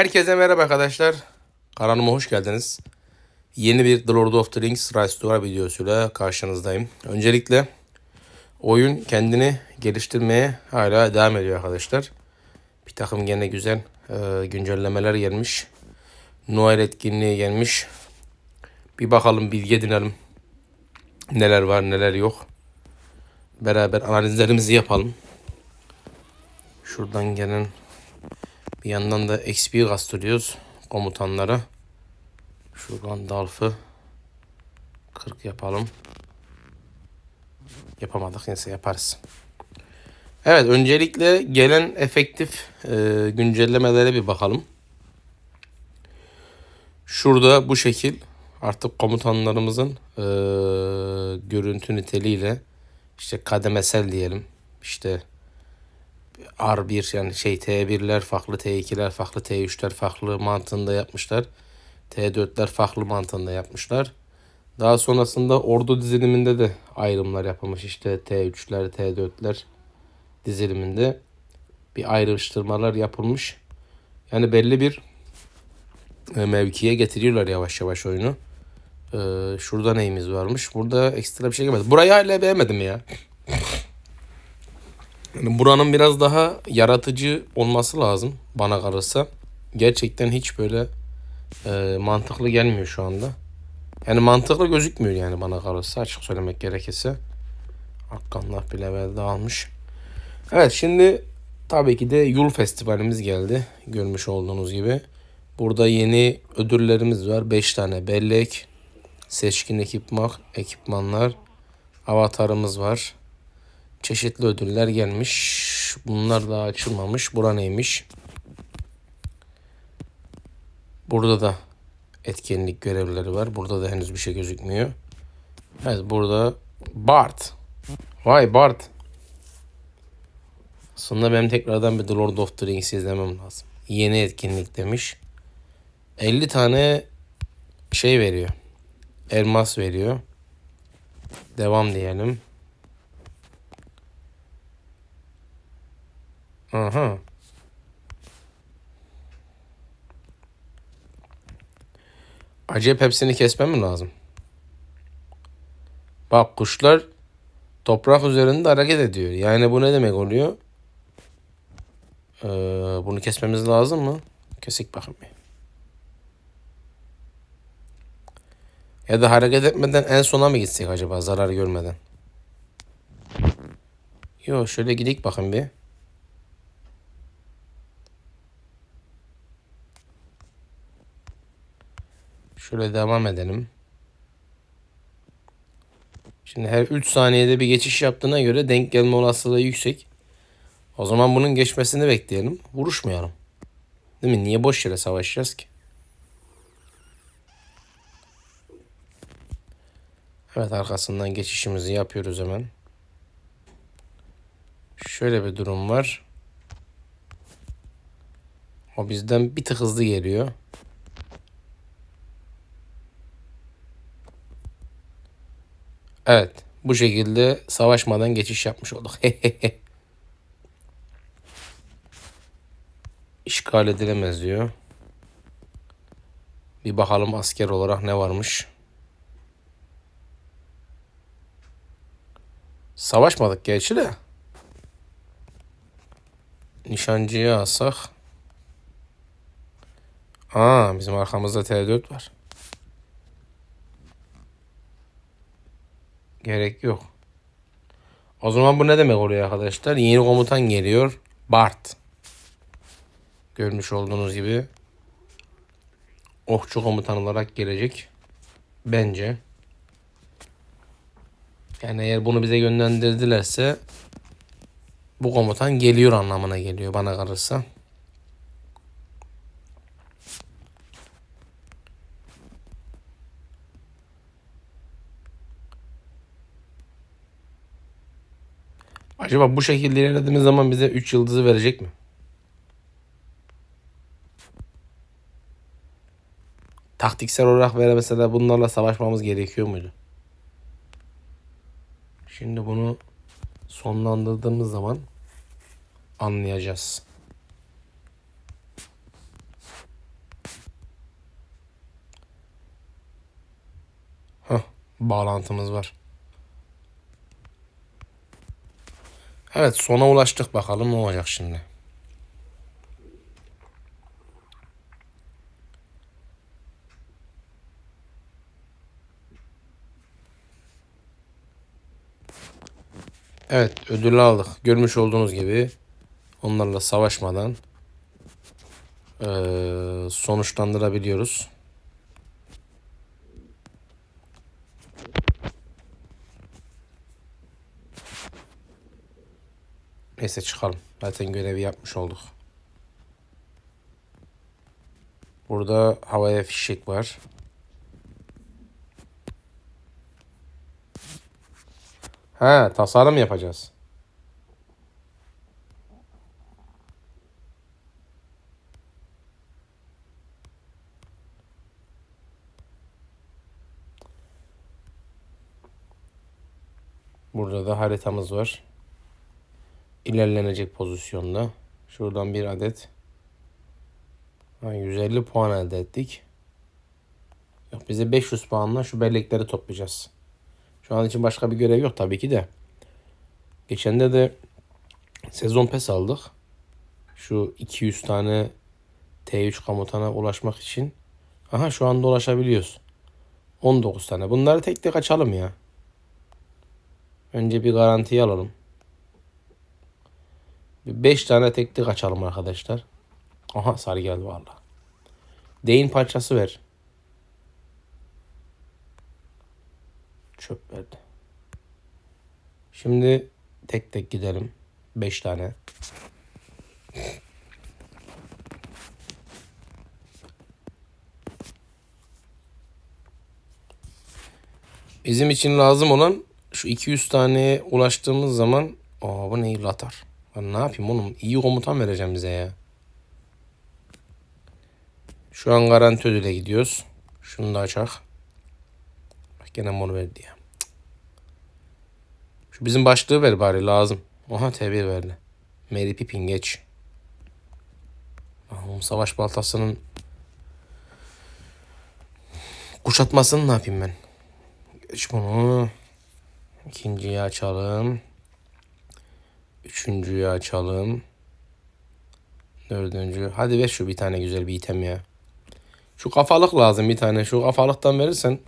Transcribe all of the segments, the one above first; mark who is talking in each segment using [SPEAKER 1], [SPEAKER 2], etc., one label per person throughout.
[SPEAKER 1] Herkese merhaba arkadaşlar. Kanalıma hoş geldiniz. Yeni bir The Lord of the Rings Rise to War videosuyla karşınızdayım. Öncelikle oyun kendini geliştirmeye hala devam ediyor arkadaşlar. Bir takım gene güzel e, güncellemeler gelmiş. Noel etkinliği gelmiş. Bir bakalım bilgi edinelim. Neler var neler yok. Beraber analizlerimizi yapalım. Şuradan gelen bir yandan da XP kastırıyoruz komutanlara. Şu Gandalf'ı 40 yapalım. Yapamadık neyse yaparız. Evet öncelikle gelen efektif e, güncellemelere bir bakalım. Şurada bu şekil artık komutanlarımızın e, görüntü niteliğiyle işte kademesel diyelim işte R1 yani şey T1'ler farklı, T2'ler farklı, T3'ler farklı mantığında yapmışlar. T4'ler farklı mantığında yapmışlar. Daha sonrasında ordu diziliminde de ayrımlar yapılmış. İşte T3'ler, T4'ler diziliminde bir ayrıştırmalar yapılmış. Yani belli bir e, mevkiye getiriyorlar yavaş yavaş oyunu. Ee, şurada neyimiz varmış? Burada ekstra bir şey gelmedi. Burayı hala beğenmedim ya. Yani buranın biraz daha yaratıcı olması lazım bana kalırsa. Gerçekten hiç böyle e, mantıklı gelmiyor şu anda. Yani mantıklı gözükmüyor yani bana kalırsa açık söylemek gerekirse. Hakkanlar bile evvel almış. Evet şimdi tabii ki de Yul Festivalimiz geldi. Görmüş olduğunuz gibi. Burada yeni ödüllerimiz var. 5 tane bellek, seçkin ekipman, ekipmanlar, avatarımız var. Çeşitli ödüller gelmiş. Bunlar daha açılmamış. Bura neymiş? Burada da etkinlik görevlileri var. Burada da henüz bir şey gözükmüyor. Evet burada Bart. Vay Bart. Aslında benim tekrardan bir The Lord of the Rings izlemem lazım. Yeni etkinlik demiş. 50 tane şey veriyor. Elmas veriyor. Devam diyelim. Aha. Acayip hepsini kesmem mi lazım? Bak kuşlar toprak üzerinde hareket ediyor. Yani bu ne demek oluyor? Ee, bunu kesmemiz lazım mı? Kesik bakayım. Ya da hareket etmeden en sona mı gitsek acaba zarar görmeden? Yok şöyle gidik bakın bir. Şöyle devam edelim. Şimdi her 3 saniyede bir geçiş yaptığına göre denk gelme olasılığı yüksek. O zaman bunun geçmesini bekleyelim. Vuruşmayalım. Değil mi? Niye boş yere savaşacağız ki? Evet arkasından geçişimizi yapıyoruz hemen. Şöyle bir durum var. O bizden bir tık hızlı geliyor. Evet. Bu şekilde savaşmadan geçiş yapmış olduk. İşgal edilemez diyor. Bir bakalım asker olarak ne varmış. Savaşmadık gerçi de. Nişancıyı alsak. Aa bizim arkamızda T4 var. Gerek yok. O zaman bu ne demek oluyor arkadaşlar? Yeni komutan geliyor. Bart. Görmüş olduğunuz gibi. Okçu komutan olarak gelecek. Bence. Yani eğer bunu bize yönlendirdilerse bu komutan geliyor anlamına geliyor bana kalırsa. Acaba bu şekilde ilerlediğimiz zaman bize 3 yıldızı verecek mi? Taktiksel olarak böyle mesela bunlarla savaşmamız gerekiyor muydu? Şimdi bunu sonlandırdığımız zaman anlayacağız. Hah, bağlantımız var. Evet sona ulaştık bakalım ne olacak şimdi. Evet ödülü aldık. Görmüş olduğunuz gibi onlarla savaşmadan sonuçlandırabiliyoruz. Neyse çıkalım. Zaten görevi yapmış olduk. Burada havaya fişek var. Ha, tasarım yapacağız. Burada da haritamız var. İlerlenecek pozisyonda. Şuradan bir adet. Ha, 150 puan elde ettik. Yok bize 500 puanla şu bellekleri toplayacağız. Şu an için başka bir görev yok tabii ki de. Geçende de sezon pes aldık. Şu 200 tane T3 komutana ulaşmak için. Aha şu anda ulaşabiliyoruz. 19 tane. Bunları tek tek açalım ya. Önce bir garantiye alalım. Bir 5 tane tek tek açalım arkadaşlar. Aha sarı geldi valla. Değin parçası ver. Çöp verdi. Şimdi tek tek gidelim. 5 tane. Bizim için lazım olan şu 200 taneye ulaştığımız zaman Aa bu ne latar. Ben ne yapayım oğlum? İyi komutan vereceğim bize ya. Şu an garanti ödüle gidiyoruz. Şunu da açak. Bak gene bunu verdi ya. Şu bizim başlığı ver bari lazım. Aha T1 verdi. Mary Pippin geç. Oğlum savaş baltasının kuşatmasını ne yapayım ben? Geç bunu. İkinciyi açalım. Üçüncüyü açalım. Dördüncü. Hadi ver şu bir tane güzel bir item ya. Şu kafalık lazım bir tane. Şu kafalıktan verirsen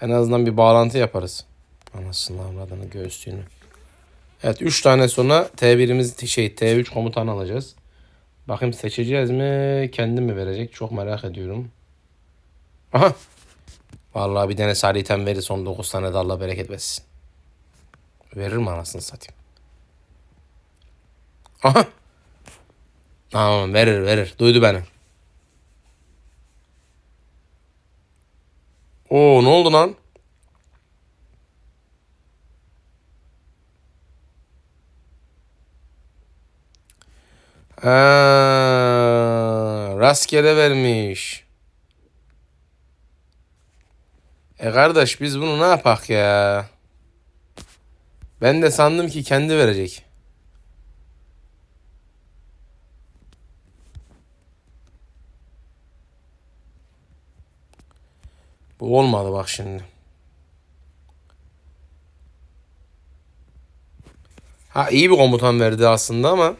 [SPEAKER 1] en azından bir bağlantı yaparız. Anasını avradını göğüslüğünü. Evet 3 tane sonra T1'imiz şey T3 komutan alacağız. Bakayım seçeceğiz mi? Kendi mi verecek? Çok merak ediyorum. Aha. Vallahi bir tane sarı item verir son 9 tane de Allah bereket versin. Verir mi anasını satayım? Aha. Tamam verir verir. Duydu beni. Oo ne oldu lan? Ha, rastgele vermiş. E kardeş biz bunu ne yapak ya? Ben de sandım ki kendi verecek. Bu olmadı bak şimdi. Ha iyi bir komutan verdi aslında ama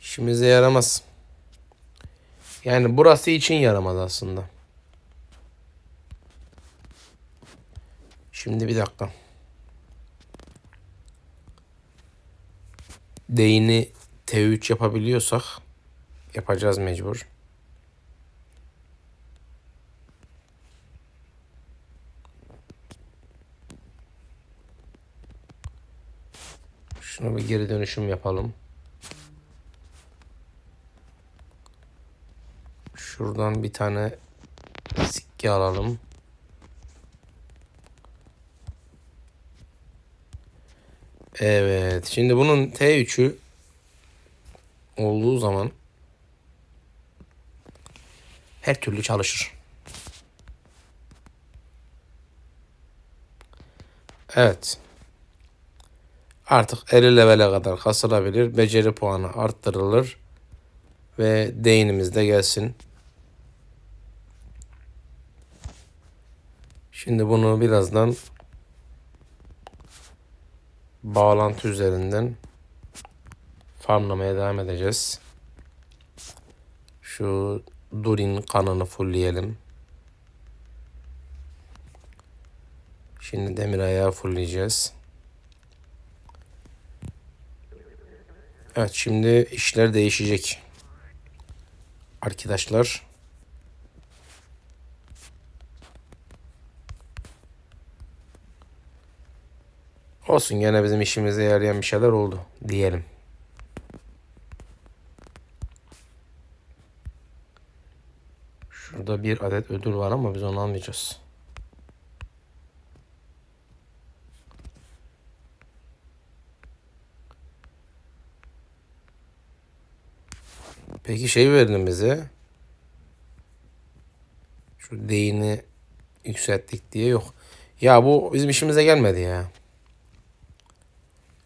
[SPEAKER 1] işimize yaramaz. Yani burası için yaramaz aslında. Şimdi bir dakika. Değini T3 yapabiliyorsak yapacağız mecbur. Şunu bir geri dönüşüm yapalım. Şuradan bir tane sikke alalım. Evet. Şimdi bunun T3'ü olduğu zaman her türlü çalışır. Evet. Artık 50 levele kadar kasılabilir. Beceri puanı arttırılır. Ve değinimiz de gelsin. Şimdi bunu birazdan bağlantı üzerinden farmlamaya devam edeceğiz. Şu Durin kanını fullleyelim. Şimdi demir ayağı fullleyeceğiz. Evet şimdi işler değişecek. Arkadaşlar. Olsun gene bizim işimize yarayan bir şeyler oldu diyelim. Şurada bir adet ödül var ama biz onu almayacağız. Peki şey verin bize. Şu değini yükselttik diye yok. Ya bu bizim işimize gelmedi ya.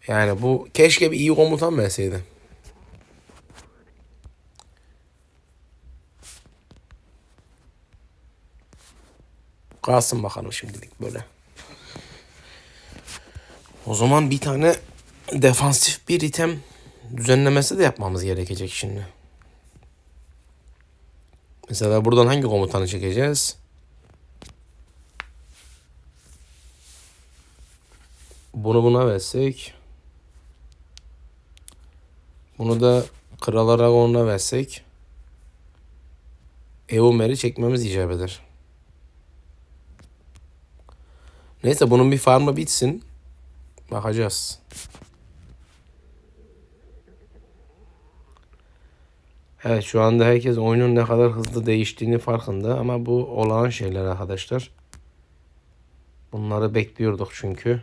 [SPEAKER 1] Yani bu keşke bir iyi komutan verseydi. Kalsın bakalım şimdilik böyle. O zaman bir tane defansif bir item düzenlemesi de yapmamız gerekecek şimdi. Mesela buradan hangi komutanı çekeceğiz? Bunu buna versek. Bunu da Kral Aragon'a versek. Eomer'i çekmemiz icap eder. Neyse bunun bir farmı bitsin. Bakacağız. Evet şu anda herkes oyunun ne kadar hızlı değiştiğini farkında ama bu olağan şeyler arkadaşlar. Bunları bekliyorduk çünkü.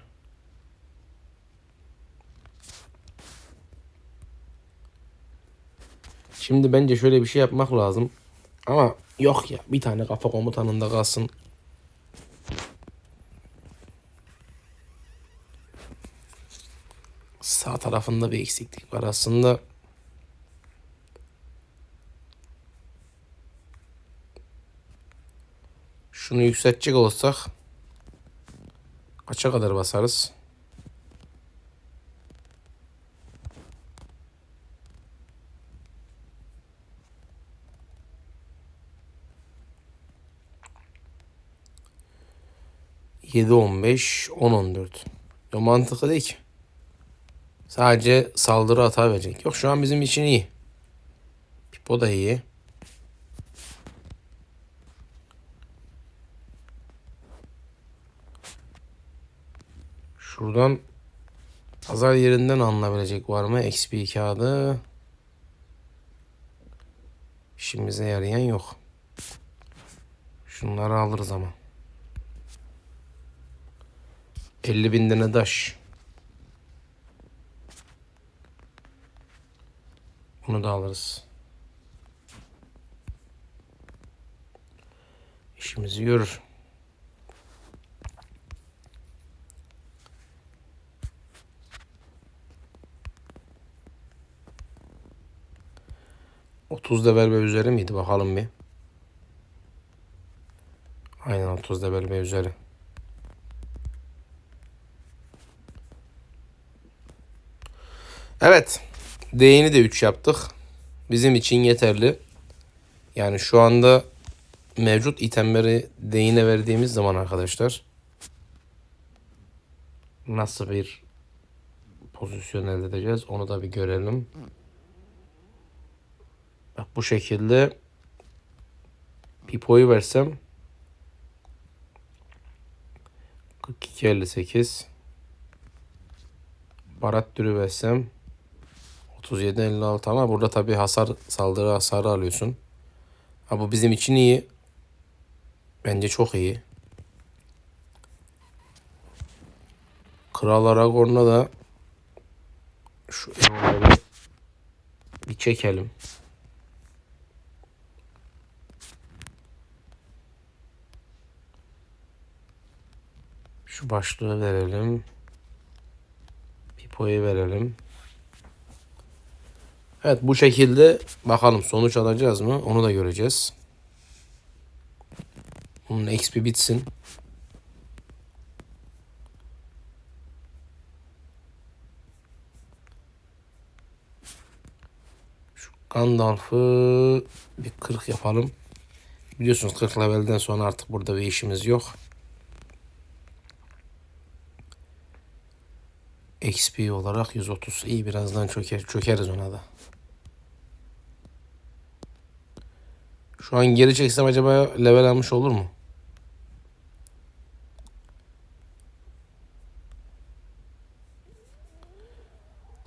[SPEAKER 1] Şimdi bence şöyle bir şey yapmak lazım. Ama yok ya bir tane kafa komutanında kalsın. Sağ tarafında bir eksiklik var aslında. Şunu yükseltecek olsak kaça kadar basarız? Yedi on beş on on dört. Ya mantıklı değil ki. Sadece saldırı hata verecek. Yok şu an bizim için iyi. Pipo da iyi. Şuradan pazar yerinden alınabilecek var mı? XP kağıdı. İşimize yarayan yok. Şunları alırız ama. 50 bin tane taş. Bunu da alırız. İşimizi görür. Otuz level ve üzeri miydi bakalım bir. Aynen 30 level ve üzeri. Evet. D'ni de 3 yaptık. Bizim için yeterli. Yani şu anda mevcut itemleri D'ine verdiğimiz zaman arkadaşlar nasıl bir pozisyon elde edeceğiz onu da bir görelim. Bak bu şekilde Pipo'yu versem 42.58 Barat türü versem 37 56 ama burada tabi hasar saldırı hasarı alıyorsun. Ha bu bizim için iyi. Bence çok iyi. Kral Aragorn'a da şu evleri bir çekelim. Şu başlığı verelim. Pipo'yu verelim. Evet bu şekilde bakalım sonuç alacağız mı? Onu da göreceğiz. Bunun XP bitsin. Şu Gandalf'ı bir 40 yapalım. Biliyorsunuz 40 levelden sonra artık burada bir işimiz yok. XP olarak 130. İyi birazdan çöker, çökeriz ona da. Şu an geri çeksem acaba level almış olur mu?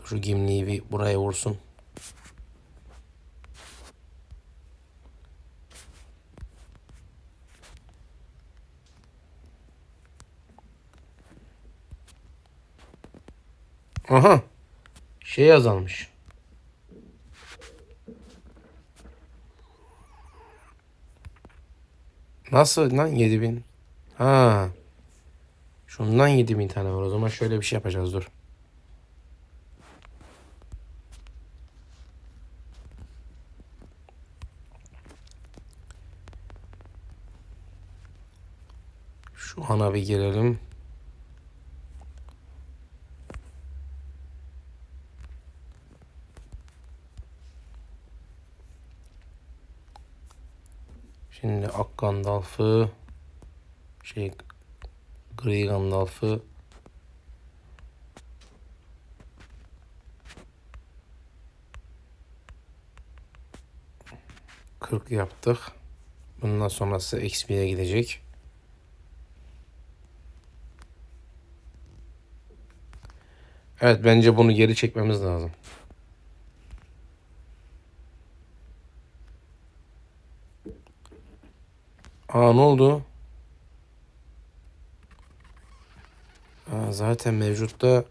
[SPEAKER 1] Şu Gimli'yi bir buraya vursun. Aha. Şey azalmış. Nasıl lan 7000? Ha. Şundan 7000 tane var. O zaman şöyle bir şey yapacağız dur. Şu ana bir girelim. Şimdi Ak Gandalf'ı şey Gri Gandalf'ı kırk yaptık. Bundan sonrası XP'ye gidecek. Evet bence bunu geri çekmemiz lazım. Aa ne oldu? Aa, zaten mevcutta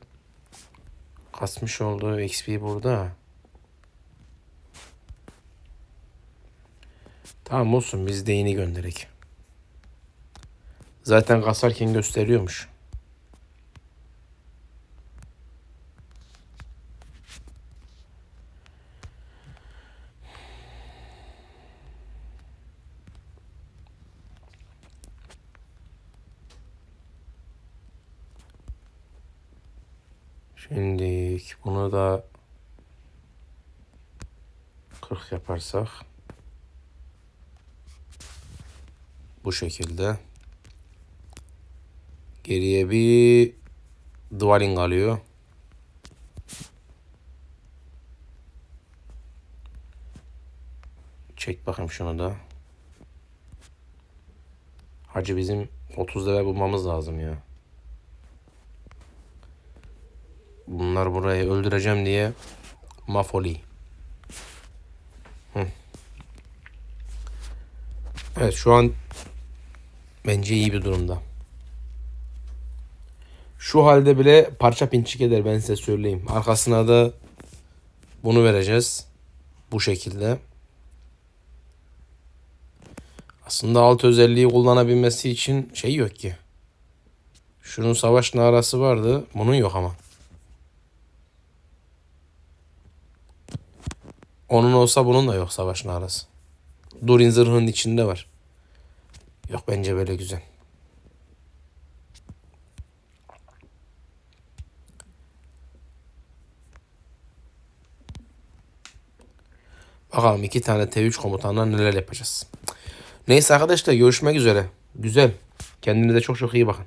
[SPEAKER 1] kasmış olduğu XP burada. Tamam olsun biz de yeni gönderek. Zaten kasarken gösteriyormuş. Şimdi bunu da 40 yaparsak bu şekilde geriye bir dwelling alıyor. Çek bakayım şunu da. Hacı bizim 30 level bulmamız lazım ya. Bunlar burayı öldüreceğim diye mafoli. Evet şu an bence iyi bir durumda. Şu halde bile parça pinçik eder ben size söyleyeyim. Arkasına da bunu vereceğiz. Bu şekilde. Aslında alt özelliği kullanabilmesi için şey yok ki. Şunun savaş narası vardı. Bunun yok ama. Onun olsa bunun da yok savaş narası. Durin zırhının içinde var. Yok bence böyle güzel. Bakalım iki tane T3 komutanla neler yapacağız. Neyse arkadaşlar görüşmek üzere. Güzel. Kendinize çok çok iyi bakın.